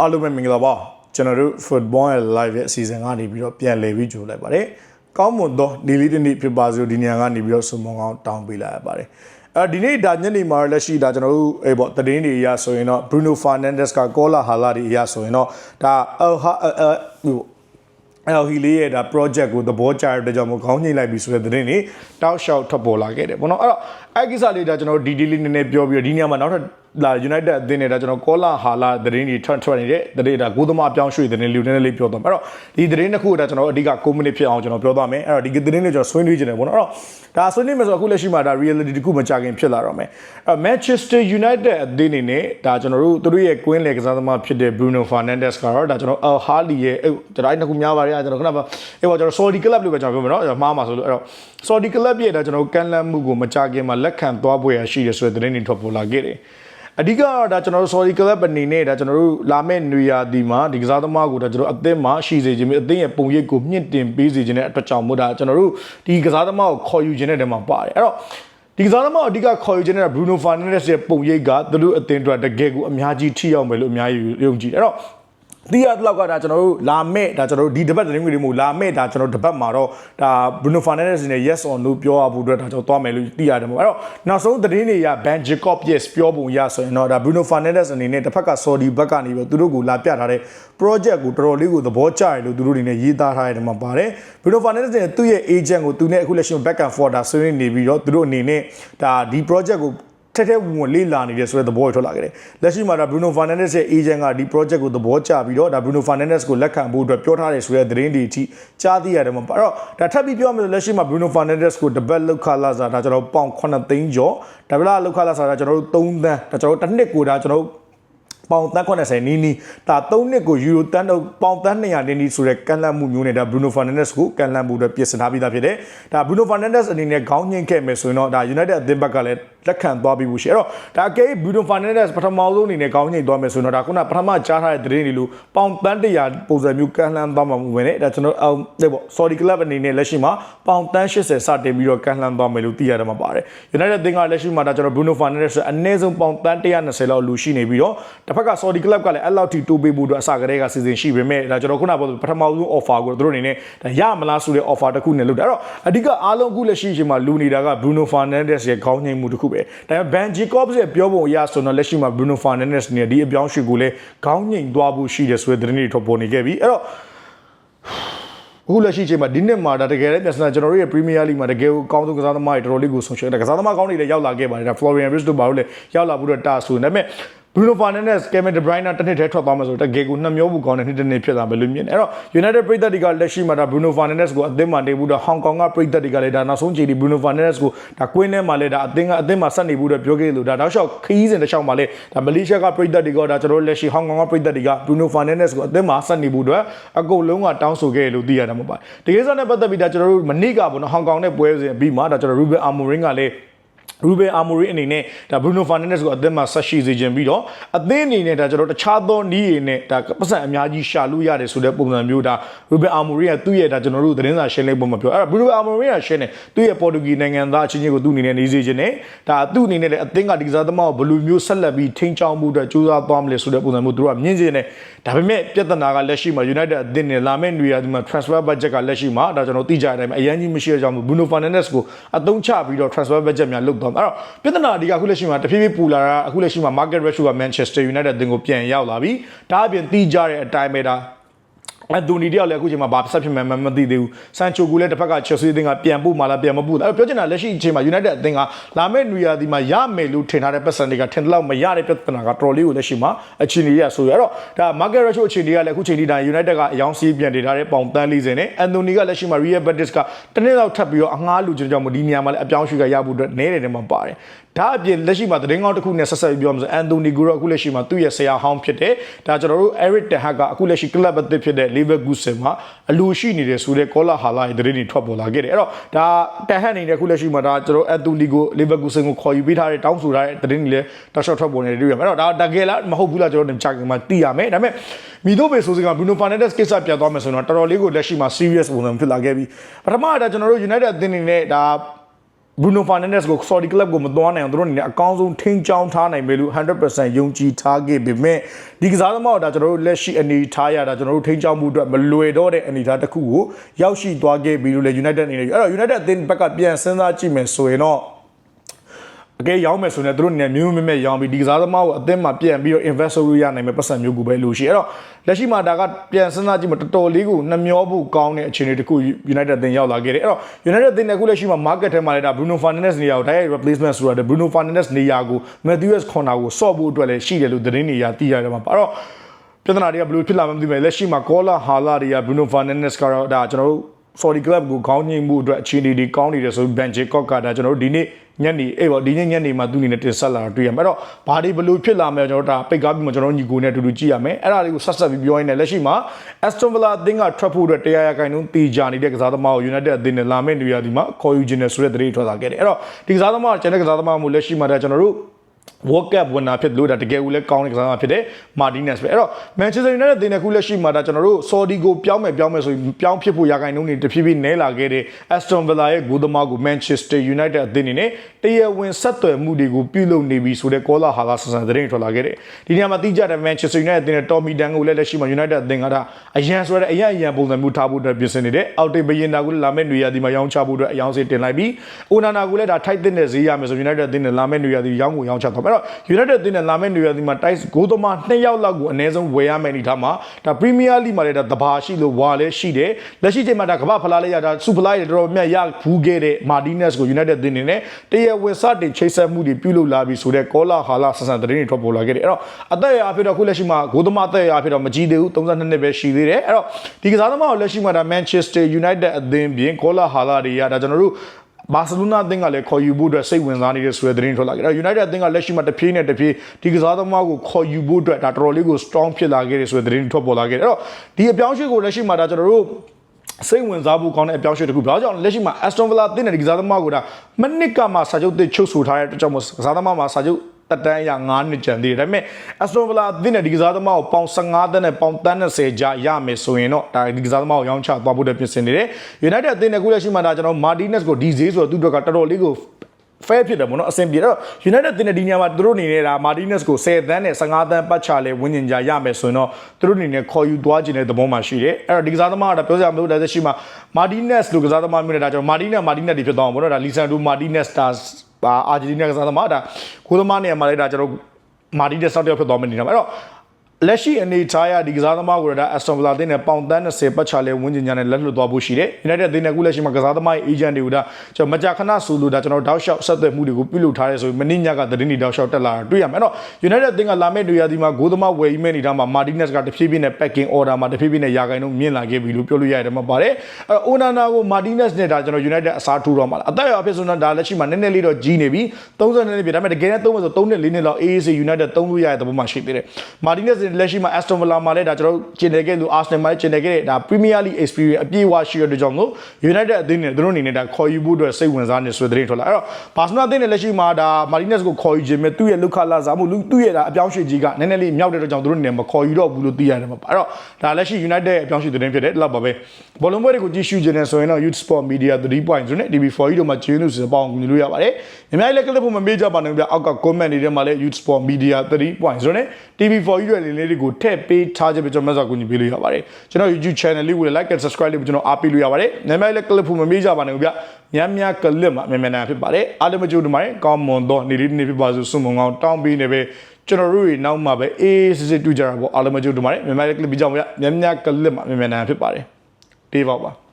အားလုံးပဲမင်္ဂလာပါကျွန်တော်တို့ football ရဲ့ live ရဲ့အစီအစဉ်ကနေပြီးတော့ပြန်လည်ပြီးကြိုလိုက်ပါတယ်ကောင်းမွန်သောဒီလေးတစ်နေ့ဖြစ်ပါစို့ဒီနေရာကနေပြီးတော့ဆုမွန်ကောင်းတောင်းပေးလိုက်ရပါတယ်အဲဒီနေ့ဒါညနေမှာလက်ရှိဒါကျွန်တော်တို့အေးပေါ့သတင်းတွေအရဆိုရင်တော့ Bruno Fernandes ကကောလာဟာလာတွေအရဆိုရင်တော့ဒါအဟာဟို LH လေးရဲ့ဒါ project ကိုသဘောကျတဲ့အတွက်ကြောင့်မို့ခေါင်းညှိလိုက်ပြီဆိုတဲ့သတင်းတွေတောက်လျှောက်ထွက်ပေါ်လာခဲ့တယ်ပေါ့နော်အဲ့တော့အဲ့ကိစ္စလေးဒါကျွန်တော်တို့ detail လေးနည်းနည်းပြောပြီးတော့ဒီနေရာမှာနောက်ထပ် လာ United အသင်းနဲ့ဒါကျွန်တော်ကောလာဟာလာသတင်းတွေထွက်ထွက်နေတဲ့သတင်းဒါကိုသမားပြောင်းရွှေ့သတင်းလေးကိုနည်းနည်းလေးပြောသွားမယ်အဲ့တော့ဒီသတင်းတစ်ခုကိုဒါကျွန်တော်အဓိက9မိနစ်ဖြစ်အောင်ကျွန်တော်ပြောသွားမယ်အဲ့တော့ဒီသတင်းလေးကျွန်တော်ဆွေးနွေးကြတယ်ပေါ့နော်အဲ့တော့ဒါဆွေးနွေးမယ်ဆိုတော့အခုလက်ရှိမှာဒါ reality တစ်ခုမကြခင်ဖြစ်လာတော့မယ်အဲ့ Manchester United အသင်းအနေနဲ့ဒါကျွန်တော်တို့သူတို့ရဲ့ကွင်းလေကစားသမားဖြစ်တဲ့ Bruno Fernandes ကတော့ဒါကျွန်တော် Al Ahly ရဲ့အဲ့ကျွန်တော်အဲ့နှစ်ခုများပါတယ်ကျွန်တော်ခဏပါအဲ့ပေါ့ကျွန်တော် Saudi Club လို့ပဲကျွန်တော်ပြောမယ်နော်ကျွန်တော်မှားမှာဆိုလို့အဲ့တော့ Saudi Club ရဲ့ဒါကျွန်တော်ကန်လန့်မှုကိုမကြခင်မှာလက်ခံသွားပွဲရရှိတယ်ဆိုတဲ့သတင်းတွေထွက်ပေါ်လာခဲ့တယ် အဓိကတော့ဒါကျွန်တော်တို့ sorry club အနေနဲ့ဒါကျွန်တော်တို့လာမယ့်နွေရာသီမှာဒီကစားသမားကိုဒါကျွန်တော်အသင်းမှာရှိစေခြင်းပြီးအသင်းရဲ့ပုံရိပ်ကိုမြင့်တင်ပေးစေခြင်းတဲ့အတွက်ကြောင့်မို့ဒါကျွန်တော်တို့ဒီကစားသမားကိုခေါ်ယူခြင်းတဲ့နေရာမှာပါတယ်အဲ့တော့ဒီကစားသမားအဓိကခေါ်ယူခြင်းတဲ့ Bruno Fernandes ရဲ့ပုံရိပ်ကသူတို့အသင်းအတွက်တကယ်ကိုအများကြီးထိရောက်မယ်လို့အများကြီးယုံကြည်တယ်အဲ့တော့ ဒီရတော့ကဒါကျွန်တော်တို့လာမဲ့ဒါကျွန်တော်တို့ဒီတပတ်သတင်းတွေမျိုးလာမဲ့ဒါကျွန်တော်တပတ်မှာတော့ဒါ Bruno Fernandes နဲ့ yes or no ပြောရဖို့အတွက်ဒါကျွန်တော်သွားမယ်လို့သိရတယ်မို့အဲ့တော့နောက်ဆုံးသတင်းတွေရ Ben Jacob yes ပြောပုံရဆိုရင်တော့ဒါ Bruno Fernandes အနေနဲ့တစ်ဖက်က Saudi ဘက်ကနေပြီးသူတို့ကိုလာပြထားတဲ့ project ကိုတော်တော်လေးကိုသဘောကျတယ်လို့သူတို့အနေနဲ့ရေးသားထားတယ်မှာပါတယ် Bruno Fernandes နဲ့သူ့ရဲ့ agent ကိုသူနဲ့အခုလက်ရှိ back and forth ဒါဆွေးနွေးနေပြီးတော့သူတို့အနေနဲ့ဒါဒီ project ကို ထက်ထက်ဝင်ဝင်လေးလာနေတဲ့ဆိုတဲ့သဘောတွေထွက်လာခဲ့တယ်။လက်ရှိမှာဒါ Bruno Fernandes ရဲ့ agent ကဒီ project ကိုသဘောကျပြီးတော့ဒါ Bruno Fernandes ကိုလက်ခံဖို့အတွက်ပြောထားတယ်ဆိုတဲ့သတင်းတွေအထိကြားသိရတယ်မှာ။အဲ့တော့ဒါထပ်ပြီးပြောမယ်ဆိုလက်ရှိမှာ Bruno Fernandes ကို debut လောက်ခလာစားဒါကျွန်တော်ပေါင်9သိန်းကျော်ဒါဗလာလောက်ခလာစားဒါကျွန်တော်တို့3သန်းဒါကျွန်တော်တို့တစ်နှစ်ကိုဒါကျွန်တော်တို့ပေါင်တန်း80နီးနီးဒါ3နှစ်ကိုယူရိုတန်းတော့ပေါင်တန်း200နီးနီးဆိုတဲ့ကန်လန့်မှုမျိုးနဲ့ဒါ Bruno Fernandes ကိုကန်လန့်မှုအတွက်ပြင်ဆင်ထားပြီးသားဖြစ်တယ်ဒါ Bruno Fernandes အနေနဲ့ခေါင်းညှိခဲ့မယ်ဆိုရင်တော့ဒါ United အသင်းဘက်ကလည်း လက်ခံသွားပြီးဘူးရှိအဲ့တော့ဒါအကဲ Bruno Fernandes ပထမဆုံးအနေနဲ့ခေါင်းညှိသွားမယ်ဆိုရင်တော့ဒါခုနပထမကြားထားတဲ့သတင်းတွေလို့ပေါင်တန်း100ပုံစံမျိုးကန်လန့်သွားမှာမဝင်နဲ့ဒါကျွန်တော်အောင်တဲ့ပေါ့ Saudi Club အနေနဲ့လက်ရှိမှာပေါင်တန်း80စတင်ပြီးတော့ကန်လန့်သွားမယ်လို့သိရတယ်မှာပါတယ် United အသင်းကလက်ရှိမှာဒါကျွန်တော် Bruno Fernandes အနည်းဆုံးပေါင်တန်း120လောက်လူရှိနေပြီးတော့တစ်ဖက်က Saudi Club ကလည်းအဲ့လောက်ထိတိုးပေးဖို့အတွက်အစကတည်းကစီစဉ်ရှိပေမဲ့ဒါကျွန်တော်ခုနကပြောပထမဆုံး offer ကိုသူတို့အနေနဲ့ဒါရမလားဆိုတဲ့ offer တစ်ခုနဲ့လုပ်တယ်အဲ့တော့အဓိကအားလုံးခုလက်ရှိအချိန်မှာလူနေတာက Bruno Fernandes ရဲ့ခေါင်းငိမ့်မှုတစ်ခုပဲဒါပေမဲ့ Ben Jacobs ရဲ့ပြောပုံအရဆိုတော့လက်ရှိမှာ Bruno Fernandes နဲ့ဒီအပြောင်းရွှေ့ကိုလည်းခေါင်းငိမ့်သွားဖို့ရှိတယ်ဆိုတဲ့သတင်းတွေထွက်ပေါ်နေခဲ့ပြီအဲ့တော့အခုလက်ရှိအချိန်မှာဒီနှစ်မှာဒါတကယ်လည်းပြန်စတာကျွန်တော်တို့ရဲ့ Premier League မှာတကယ်ကိုအကောင်းဆုံးကစားသမားတွေတော်တော်လေးကိုဆုံးရှုံးတယ်ကစားသမားကောင်းတွေလည်းရောက်လာခဲ့ပါတယ်ဒါ Florian Wirtz တို့ဘာလို့လဲရောက်လာဖို့တော့တာဆိုနေဒါပေမဲ့ Bruno Fernandes, Kevin De Bruyne တစ်နှစ်တည်းထွက်သွားမှဆိုတော့တကယ်ကိုနှစ်မျိုးဘူးကောင်းတဲ့နှစ်တစ်နှစ်ဖြစ်တာပဲလို့မြင်တယ်။အဲ့တော့ United ပြည်သက်တွေကလက်ရှိမှာဒါ Bruno Fernandes ကိုအသင်းမှာနေဘူးတော့ Hong Kong ကပြည်သက်တွေကလည်းဒါနောက်ဆုံးချိန်ဒီ Bruno Fernandes ကိုဒါကွင်းထဲမှာလည်းဒါအသင်းကအသင်းမှာဆက်နေဘူးတော့ပြောခဲ့လို့ဒါတောက်လျှောက်ခီးစဉ်တစ်လျှောက်မှာလည်းဒါမလေးရှားကပြည်သက်တွေကဒါကျွန်တော်တို့လက်ရှိ Hong Kong ကပြည်သက်တွေက Bruno Fernandes ကိုအသင်းမှာဆက်နေဘူးတော့အကုန်လုံးကတောင်းဆိုခဲ့လို့သိရတယ်မဟုတ်ပါဘူး။တကယ်ဆိုနဲ့ပတ်သက်ပြီးဒါကျွန်တော်တို့မနေ့ကပေါ့နော် Hong Kong နဲ့ပွဲစဉ်အပြီးမှာဒါကျွန်တော် Ruben Amorim ကလည်း ရူဘယ်အာမိုရီအနေနဲ့ဒါဘရူနိုဖာနန်ဒက်စ်ကိုအသင်းမှာဆက်ရှိစေခြင်းပြီးတော့အသင်းအနေနဲ့ဒါကျွန်တော်တခြားသောနီးရည်နဲ့ဒါပတ်စံအများကြီးရှာလို့ရတယ်ဆိုတဲ့ပုံစံမျိုးဒါရူဘယ်အာမိုရီကသူ့ရဲ့ဒါကျွန်တော်တို့သတင်းစာရှင်းလင်းပုံမှာပြောအဲ့ဒါဘရူအာမိုရီကရှင်းတယ်သူ့ရဲ့ပေါ်တူဂီနိုင်ငံသားအချင်းချင်းကိုသူ့အနေနဲ့နေစေခြင်းနဲ့ဒါသူ့အနေနဲ့လည်းအသင်းကဒီကစားသမားကိုဘယ်လိုမျိုးဆက်လက်ပြီးထိန်းချောင်းမှုအတွက်ကြိုးစားသွားမလဲဆိုတဲ့ပုံစံမျိုးသူတို့ကမြင်စေတယ်ဒါပေမဲ့ပြဿနာကလက်ရှိမှာ United အသင်းနဲ့လာမယ့်နေရာဒီမှာ transfer budget ကလက်ရှိမှာဒါကျွန်တော်သိကြတဲ့အတိုင်းအရင်ကြီးမရှိတဲ့အကြောင်းဘရူနိုဖာနန်ဒက်စ်ကိုအသုံးချပြီးတော့ transfer budget များလုပ်သွားမှာအဲ့တော့ပြဿနာအဓိကအခုလက်ရှိမှာတဖြည်းဖြည်းပူလာတာအခုလက်ရှိမှာ market ratio က Manchester United အသင်းကိုပြန်ရောက်လာပြီဒါအပြင်သိကြတဲ့အတိုင်းပဲဒါ အဒူနီတယောက်လည်းအခုချိန်မှာဘာဆက်ဖြစ်မှန်းမသိသေးဘူးဆန်ချိုကူလည်းတစ်ဖက်ကချယ်ဆီအသင်းကပြန်ပို့မှလားပြန်မပို့အဲ့တော့ပြောချင်တာလက်ရှိအချိန်မှာ United အသင်းကလာမယ့်နွေရာသီမှာရမယ်လို့ထင်ထားတဲ့ပတ်စံတွေကထင်တယ်လို့မရတဲ့ပြဿနာကတော်လေးကိုလက်ရှိမှာအခြေအနေရဆိုရအဲ့တော့ဒါ market ratio အခြေအနေကလည်းအခုချိန်ထိဒါ United ကအယောင်းစီးပြန်တည်ထားတဲ့ပေါင်တန်း40နဲ့ Anthony ကလက်ရှိမှာ Real Betis ကတနေ့လောက်ထပ်ပြီးတော့အငှားလူချင်းကြောင့်မဒီနေရာမှာလည်းအပြောင်းရွှေ့ကရဖို့အတွက်နဲတယ်တယ်မှာပါတယ် ဒါအပြင်လက်ရှိမှာသတင်းကောင်းတစ်ခုနဲ့ဆက်ဆက်ပြီးပြောမှဆိုအန်တိုနီဂိုရောအခုလက်ရှိမှာသူ့ရဲ့ဆရာဟောင်းဖြစ်တဲ့ဒါကျွန်တော်တို့ Eric Ten Hag ကအခုလက်ရှိ club အသစ်ဖြစ်တဲ့ Leverkusen မှာအလိုရှိနေတဲ့ဆိုတဲ့ကောလာဟာလာရဲ့သတင်းတွေထွက်ပေါ်လာခဲ့တယ်အဲ့တော့ဒါ Ten Hag အနေနဲ့အခုလက်ရှိမှာဒါကျွန်တော်အန်တိုနီဂို Leverkusen ကိုခေါ်ယူပေးထားတဲ့တောင်းဆိုထားတဲ့သတင်းတွေလည်းတောက်လျှောက်ထွက်ပေါ်နေတယ်တွေ့ရမယ်အဲ့တော့ဒါတကယ်လားမဟုတ်ဘူးလားကျွန်တော်တို့ချာကင်မှာသိရမယ်ဒါပေမဲ့မီဒိုဘေဆိုစက Bruno Fernandes ကိစ္စပြတ်သွားမယ်ဆိုတော့တော်တော်လေးကိုလက်ရှိမှာ serious ပုံစံဖြစ်လာခဲ့ပြီပထမကဒါကျွန်တော်တို့ United အသင်းအနေနဲ့ဒါ Bruno Fernandes ကို Saudi Club ကိုမသွားနိုင်အောင်သူတို့အနေနဲ့အကောင်းဆုံးထိန်းချောင်းထားနိုင်မယ်လို့100%ယုံကြည်ထားခဲ့ပေမဲ့ဒီကစားသမားကဒါကျွန်တော်တို့လက်ရှိအနေထားရတာကျွန်တော်တို့ထိန်းချောင်းမှုအတွက်မလွယ်တော့တဲ့အနေထားတစ်ခုကိုရောက်ရှိသွားခဲ့ပြီလို့လည်း United အနေနဲ့အဲ့တော့ United အသင်းဘက်ကပြန်စဉ်းစားကြည့်မယ်ဆိုရင်တော့ အကဲရောင်းမယ်ဆိုရင်သူတို့အနေနဲ့မျိုးမမဲ့ရောင်းပြီးဒီကစားသမားကိုအသင်းမှာပြန်ပြီးတော့ invest လုပ်လို့ရနိုင်မယ်ပတ်စံမျိုးကိုပဲလို့ရှိအဲ့တော့လက်ရှိမှာဒါကပြန်စဉ်းစားကြည့်မှတော်တော်လေးကိုနှမျောဖို့ကောင်းတဲ့အခြေအနေတစ်ခု United အသင်းရောက်လာခဲ့တယ်အဲ့တော့ United အသင်းအခုလက်ရှိမှာ market ထဲမှာလည်းဒါ Bruno Fernandes နေရာကို direct replacement ဆိုရတယ် Bruno Fernandes နေရာကို Matthews Corner ကိုစော့ဖို့အတွက်လည်းရှိတယ်လို့သတင်းတွေရသိရတယ်မှာအဲ့တော့ပြဿနာတွေကဘယ်လိုဖြစ်လာမှမသိဘူးလက်ရှိမှာ Cola Hala တွေက Bruno Fernandes ကတော့ဒါကျွန်တော်တို့ Saudi Club ကိုခေါင်းညှိမှုအတွက်အခြေအနေတွေကောင်းနေတယ်ဆိုပြီး Ben Jacob ကဒါကျွန်တော်တို့ဒီနေ့ ညနေအေးပေါ့ဒီနေ့ညနေမှာသူ့အနေနဲ့တင်ဆက်လာတာတွေ့ရမယ်အဲ့တော့ဘာတွေဘယ်လိုဖြစ်လာမလဲကျွန်တော်တို့ဒါပိတ်ကားပြီးမှကျွန်တော်တို့ညီကိုနဲ့အတူတူကြည့်ရမယ်အဲ့ဒါလေးကိုဆက်ဆက်ပြီးပြောရင်းနဲ့လက်ရှိမှာ Aston Villa အသင်းကထွက်ဖို့အတွက်တရားရခိုင်နှုန်းတီကြနေတဲ့ကစားသမားကို United အသင်းနဲ့လာမယ့်နေရာဒီမှာခေါ်ယူခြင်းနဲ့ဆိုတဲ့သတင်းထွက်လာခဲ့တယ်အဲ့တော့ဒီကစားသမားကကျန်တဲ့ကစားသမားမျိုးလက်ရှိမှာဒါကျွန်တော်တို့ World Cup winner ဖြစ်လို့ဒါတကယ်ကိုလည်းကောင်းတဲ့ကစားသမားဖြစ်တဲ့ Martinez ပဲအဲ့တော့ Manchester United တင်တဲ့ခုလက်ရှိမှာဒါကျွန်တော်တို့ Saudi ကိုပြောင်းမယ်ပြောင်းမယ်ဆိုပြီးပြောင်းဖြစ်ဖို့ရာခိုင်နှုန်းတွေတဖြည်းဖြည်းနည်းလာခဲ့တဲ့ Aston Villa ရဲ့ဂိုးသမားကို Manchester United အသင်းအနေနဲ့တရားဝင်ဆက်သွယ်မှုတွေကိုပြုလုပ်နေပြီဆိုတဲ့ကောလာဟာလာဆန်ဆန်သတင်းထွက်လာခဲ့တယ်ဒီနေရာမှာသိကြတဲ့ Manchester United အသင်းနဲ့ Tommy Dan ကိုလည်းလက်ရှိမှာ United အသင်းကဒါအရန်ဆိုတဲ့အရန်အရန်ပုံစံမျိုးထားဖို့အတွက်ပြင်ဆင်နေတယ်အောက်တိတ်ဘယင်နာကိုလာမယ့်နေရာဒီမှာရောင်းချဖို့အတွက်အယောင်းစေးတင်လိုက်ပြီး Onana ကိုလည်းဒါထိုက်တဲ့ဈေးရမယ်ဆို United အသင်းနဲ့လာမယ့်နေရာဒီရောင်းကိုရောင်းချသွားမယ်အဲ့တော့ United အသင်းနဲ့လာမယ့်နေရာဒီမှာ Tice ဂိုးသမား2ယောက်လောက်ကိုအနည်းဆုံးဝယ်ရမယ့်အနေထားမှာဒါ Premier League မှာလည်းဒါတဘာရှိလို့ဝါလည်းရှိတယ်လက်ရှိချိန်မှာဒါကမ္ဘာဖလားလေးရတာ Super League တွေတော်တော်များများရဘူးခဲ့တဲ့ Martinez ကို United အသင်းနေနဲ့တရားဝင်စတင်ချိတ်ဆက်မှုတွေပြုလုပ်လာပြီဆိုတဲ့ကောလာဟာလာဆန်ဆန်သတင်းတွေထွက်ပေါ်လာခဲ့တယ်အဲ့တော့အသက်အရအဖြစ်တော့ခုလက်ရှိမှာဂိုးသမားအသက်အရအဖြစ်တော့မကြီးသေးဘူး32နှစ်ပဲရှိသေးတယ်အဲ့တော့ဒီကစားသမားကိုလက်ရှိမှာဒါ Manchester United အသင်းပြင်ကောလာဟာလာတွေရဒါကျွန်တော်တို့ ဘာစီလိုနာအသင်းကလည်းခေါ်ယူဖို့အတွက်စိတ်ဝင်စားနေတဲ့ဆိုတဲ့သတင်းထွက်လာခဲ့တယ်။ United အသင်းကလက်ရှိမှာတစ်ပြေးနဲ့တစ်ပြေးဒီကစားသမားကိုခေါ်ယူဖို့အတွက်ဒါတော်တော်လေးကို strong ဖြစ်လာခဲ့တယ်ဆိုတဲ့သတင်းထွက်ပေါ်လာခဲ့တယ်။အဲ့တော့ဒီအပြောင်းအရွှေ့ကိုလက်ရှိမှာဒါကျွန်တော်တို့စိတ်ဝင်စားဖို့ကောင်းတဲ့အပြောင်းအရွှေ့တစ်ခုဘာကြောင့်လဲလက်ရှိမှာ Aston Villa တင်းတဲ့ဒီကစားသမားကိုဒါမနစ်ကမှစာချုပ်သစ်ချုပ်ဆိုထားတဲ့အတွက်ကြောင့်မို့ကစားသမားမှာစာချုပ် တက်တန်းရ9နှစ်ကျန်သေးတယ်ဒါပေမဲ့ Aston Villa အသင်းနဲ့ဒီကစားသမားကိုပေါင်15တန်းနဲ့ပေါင်30ကြားရမယ်ဆိုရင်တော့ဒါဒီကစားသမားကိုရောင်းချသွားဖို့တပြင်ဆင်နေတယ် United အသင်းနဲ့ခုလက်ရှိမှာဒါကျွန်တော် Martinez ကိုဒီဈေးဆိုတော့သူတို့ကတော်တော်လေးကို fair ဖြစ်တယ်ပေါ့နော်အဆင်ပြေတော့ United တင်တဲ့ဒီညမှာသူတို့အနေနဲ့ဒါ Martinez ကို10တန်းနဲ့15တန်းပတ်ချလဲဝင်းကျင်ကြရမယ်ဆိုရင်တော့သူတို့အနေနဲ့ခေါ်ယူသွားခြင်းတဲ့သဘောမှရှိတယ်အဲ့တော့ဒီကစားသမားကဒါပြောစရာမလိုတဲ့ရှိမှာ Martinez လို့ကစားသမားမျိုးနဲ့ဒါကျွန်တော် Martinez Martinez တွေဖြစ်သွားအောင်ပေါ့နော်ဒါ Lisandro Martinez ဒါ အာဂျင်တီးနားကစားသမားဒါကိုသမားနေရာမှာလည်းဒါကျွန်တော် Martinez ဆောက်တယောက်ဖြစ်သွားမယ်နေတာအဲ့တော့ လက်ရှိအနေထားရဒီကစားသမားကိုဒါ Aston Villa တင်းနဲ့ပေါင်တန်း20ပတ်ချလဲဝင်းကျင်ညာနဲ့လက်လွတ်သွားဖို့ရှိတယ်။ United တင်းနဲ့အခုလက်ရှိမှာကစားသမားရဲ့ agent တွေကိုဒါကျွန်တော်မကြာခဏဆိုလို့ဒါကျွန်တော်တောက်လျှောက်ဆက်သွယ်မှုတွေကိုပြုလုပ်ထားရဲဆိုပြီးမင်းညကသတင်းတွေတောက်လျှောက်တက်လာတာတွေ့ရမယ်။အဲ့တော့ United တင်းကလာမယ့်တွေရဒီမှာဂိုးသမားဝယ်ယူမဲ့နေတာမှာ Martinez ကတဖြည်းဖြည်းနဲ့ packing order မှာတဖြည်းဖြည်းနဲ့ရာဂိုင်းလုံးမြင့်လာခဲ့ပြီလို့ပြောလို့ရတယ်မှာပါတယ်။အဲ့တော့ Onana ကို Martinez နဲ့ဒါကျွန်တော် United အစားထိုးတော့မှာလား။အသက်အရွယ်အဖြစ်ဆိုတော့ဒါလက်ရှိမှာနည်းနည်းလေးတော့ကြီးနေပြီ။32နှစ်ပြည့်ဒါပေမဲ့တကယ်နဲ့သုံးမယ်ဆို3နှစ်4နှစ်လောက် AAC United သုံးလို့ရတဲ့သဘောမှရှိသေးတယ်။ Martinez လက်ရှိမှာ Aston Villa မှာလည်းဒါကျွန်တော်ကျင်တယ်ခဲ့လို့ Arsenal မှာကျင်တယ်ခဲ့တဲ့ဒါ Premier League experience အပြည့်အဝရှိရတဲ့ကြောင့်မို့ United အသင်းနဲ့သူတို့အနေနဲ့ဒါခေါ်ယူဖို့အတွက်စိတ်ဝင်စားနေဆိုတဲ့သတင်းထွက်လာအဲ့တော့ Barcelona အသင်းနဲ့လက်ရှိမှာဒါ Martinez ကိုခေါ်ယူခြင်းမဲ့သူ့ရဲ့လုခလာစားမှုလူသူ့ရဲ့ဒါအပြောင်းရွှေ့ကြီးကနည်းနည်းလေးမြောက်တဲ့ကြောင့်သူတို့အနေနဲ့မခေါ်ယူတော့ဘူးလို့သိရတယ်မှာအဲ့တော့ဒါလက်ရှိ United ရဲ့အပြောင်းရွှေ့သတင်းဖြစ်တယ်ဒီလောက်ပါပဲဘောလုံးပွဲတွေကိုကြည့်ရှုခြင်းနဲ့ဆိုရင်တော့ Youth Sport Media 3.0နဲ့ TV4 တို့မှာကျင်းလို့ဆိုပေါအောင်ကူညီလို့ရပါတယ်အများကြီးလည်းကလစ်ဖို့မမေ့ကြပါနဲ့ဗျအောက်က comment တွေထဲမှာလည်း Youth Sport Media 3.0နဲ့ TV4 တို့လေးလေးတွေကိုထည့်ပေးထားခြင်းပဲကျွန်တော်မဆက်ကူညီပေးလို့ရပါတယ်ကျွန်တော် YouTube channel လေးကိုလည်း like and subscribe လေးကိုကျွန်တော်အားပေးလို့ရပါတယ်နာမည်လည်းကလစ်ဖို့မမေ့ကြပါနဲ့ဗျညံ့ညံ့ကလစ်မှာမြန်မြန်နာဖြစ်ပါတယ်အားလုံးမကြိုးတမိုင်းကောင်းမွန်သောနေ့လေးနေ့ဖြစ်ပါစို့ဆုမွန်ကောင်းတောင်းပေးနေပဲကျွန်တော်တို့တွေနောက်မှာပဲအေးစစ်စစ်တွေ့ကြတာပေါ့အားလုံးမကြိုးတမိုင်းမြန်မြန်လည်းကလစ်ပြီးကြအောင်ဗျညံ့ညံ့ကလစ်မှာမြန်မြန်နာဖြစ်ပါတယ်တေးပါပါ